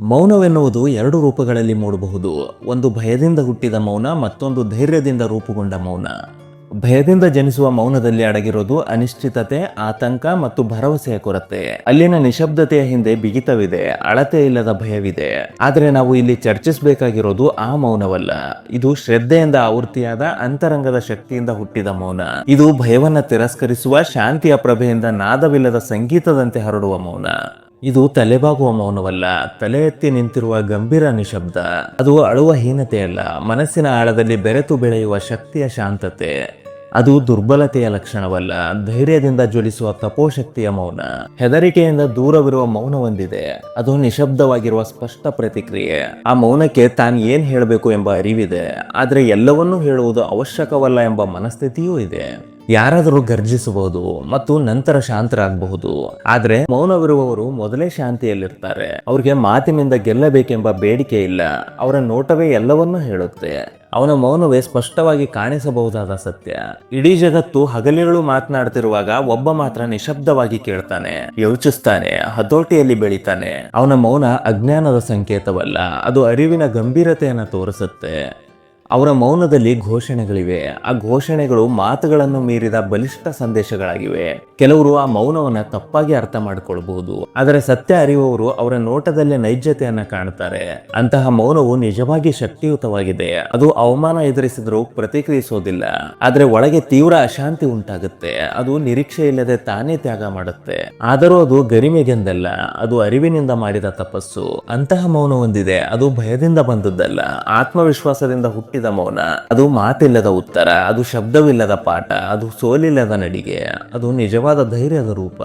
ಮೌನವೆನ್ನುವುದು ಎರಡು ರೂಪಗಳಲ್ಲಿ ಮೂಡಬಹುದು. ಒಂದು ಭಯದಿಂದ ಹುಟ್ಟಿದ ಮೌನ, ಮತ್ತೊಂದು ಧೈರ್ಯದಿಂದ ರೂಪುಗೊಂಡ ಮೌನ. ಭಯದಿಂದ ಜನಿಸುವ ಮೌನದಲ್ಲಿ ಅಡಗಿರೋದು ಅನಿಶ್ಚಿತತೆ, ಆತಂಕ ಮತ್ತು ಭರವಸೆಯ ಕೊರತೆ. ಅಲ್ಲಿನ ನಿಶಬ್ದತೆಯ ಹಿಂದೆ ಬಿಗಿತವಿದೆ, ಅಳತೆ ಇಲ್ಲದ ಭಯವಿದೆ. ಆದರೆ ನಾವು ಇಲ್ಲಿ ಚರ್ಚಿಸಬೇಕಾಗಿರೋದು ಆ ಮೌನವಲ್ಲ. ಇದು ಶ್ರದ್ಧೆಯಿಂದ ಆವೃತ್ತಿಯಾದ ಅಂತರಂಗದ ಶಕ್ತಿಯಿಂದ ಹುಟ್ಟಿದ ಮೌನ. ಇದು ಭಯವನ್ನ ತಿರಸ್ಕರಿಸುವ, ಶಾಂತಿಯ ಪ್ರಭೆಯಿಂದ ನಾದವಿಲ್ಲದ ಸಂಗೀತದಂತೆ ಹರಡುವ ಮೌನ. ಇದು ತಲೆಬಾಗುವ ಮೌನವಲ್ಲ ತಲೆ ಎತ್ತಿ ನಿಂತಿರುವ ಗಂಭೀರ ನಿಶಬ್ದ. ಅದು ಅಳುವ ಹೀನತೆಯಲ್ಲ ಮನಸ್ಸಿನ ಆಳದಲ್ಲಿ ಬೆರೆತು ಬೆಳೆಯುವ ಶಕ್ತಿಯ ಶಾಂತತೆ. ಅದು ದುರ್ಬಲತೆಯ ಲಕ್ಷಣವಲ್ಲ, ಧೈರ್ಯದಿಂದ ಜ್ವಲಿಸುವ ತಪೋಶಕ್ತಿಯ ಮೌನ. ಹೆದರಿಕೆಯಿಂದ ದೂರವಿರುವ ಮೌನ ಹೊಂದಿದೆ ಅದು ನಿಶಬ್ದವಾಗಿರುವ ಸ್ಪಷ್ಟ ಪ್ರತಿಕ್ರಿಯೆ. ಆ ಮೌನಕ್ಕೆ ತಾನು ಏನ್ ಹೇಳಬೇಕು ಎಂಬ ಅರಿವಿದೆ, ಆದರೆ ಎಲ್ಲವನ್ನೂ ಹೇಳುವುದು ಅವಶ್ಯಕವಲ್ಲ ಎಂಬ ಮನಸ್ಥಿತಿಯೂ ಇದೆ. ಯಾರಾದರೂ ಗರ್ಜಿಸಬಹುದು ಮತ್ತು ನಂತರ ಶಾಂತರಾಗಬಹುದು. ಆದ್ರೆ ಮೌನವಿರುವವರು ಮೊದಲೇ ಶಾಂತಿಯಲ್ಲಿರ್ತಾರೆ. ಅವ್ರಿಗೆ ಮಾತಿನಿಂದ ಗೆಲ್ಲಬೇಕೆಂಬ ಬೇಡಿಕೆ ಇಲ್ಲ. ಅವರ ನೋಟವೇ ಎಲ್ಲವನ್ನೂ ಹೇಳುತ್ತೆ. ಅವನ ಮೌನವೇ ಸ್ಪಷ್ಟವಾಗಿ ಕಾಣಿಸಬಹುದಾದ ಸತ್ಯ. ಇಡೀ ಜಗತ್ತು ಹಗಲಿಗಳು ಮಾತನಾಡ್ತಿರುವಾಗ ಒಬ್ಬ ಮಾತ್ರ ನಿಶಬ್ದವಾಗಿ ಕೇಳ್ತಾನೆ. ಯೋಚಿಸ್ತಾನೆ, ಹತೋಟಿಯಲ್ಲಿ ಬೆಳಿತಾನೆ. ಅವನ ಮೌನ ಅಜ್ಞಾನದ ಸಂಕೇತವಲ್ಲ, ಅದು ಅರಿವಿನ ಗಂಭೀರತೆಯನ್ನು ತೋರಿಸುತ್ತೆ. ಅವರ ಮೌನದಲ್ಲಿ ಘೋಷಣೆಗಳಿವೆ. ಆ ಘೋಷಣೆಗಳು ಮಾತುಗಳನ್ನು ಮೀರಿದ ಬಲಿಷ್ಠ ಸಂದೇಶಗಳಾಗಿವೆ. ಕೆಲವರು ಆ ಮೌನವನ್ನ ತಪ್ಪಾಗಿ ಅರ್ಥ ಮಾಡಿಕೊಳ್ಬಹುದು. ಆದರೆ ಸತ್ಯ ಅರಿಯುವವರು ಅವರ ನೋಟದಲ್ಲೇ ನೈಜತೆಯನ್ನ ಕಾಣುತ್ತಾರೆ ಅಂತಹ ಮೌನವು ನಿಜವಾಗಿ ಶಕ್ತಿಯುತವಾಗಿದೆ. ಅದು ಅವಮಾನ ಎದುರಿಸಿದರೂ ಪ್ರತಿಕ್ರಿಯಿಸೋದಿಲ್ಲ. ಆದರೆ ಒಳಗೆ ತೀವ್ರ ಅಶಾಂತಿ ಉಂಟಾಗುತ್ತೆ. ಅದು ನಿರೀಕ್ಷೆ ಇಲ್ಲದೆ ತಾನೇ ತ್ಯಾಗ ಮಾಡುತ್ತೆ. ಆದರೂ ಅದು ಗರಿಮೆಗೆಂದಲ್ಲ. ಅದು ಅರಿವಿನಿಂದ ಮಾಡಿದ ತಪಸ್ಸು. ಅಂತಹ ಮೌನ ಹೊಂದಿದೆ ಅದು ಭಯದಿಂದ ಬಂದದ್ದಲ್ಲ. ಆತ್ಮವಿಶ್ವಾಸದಿಂದ ಹುಟ್ಟಿದ ಮೌನ, ಅದು ಮಾತಿಲ್ಲದ ಉತ್ತರ, ಅದು ಶಬ್ದವಿಲ್ಲದ ಪಾಠ, ಅದು ಸೋಲಿಲ್ಲದ ನಡಿಗೆ, ಅದು ನಿಜವಾದ ಧೈರ್ಯದ ರೂಪ.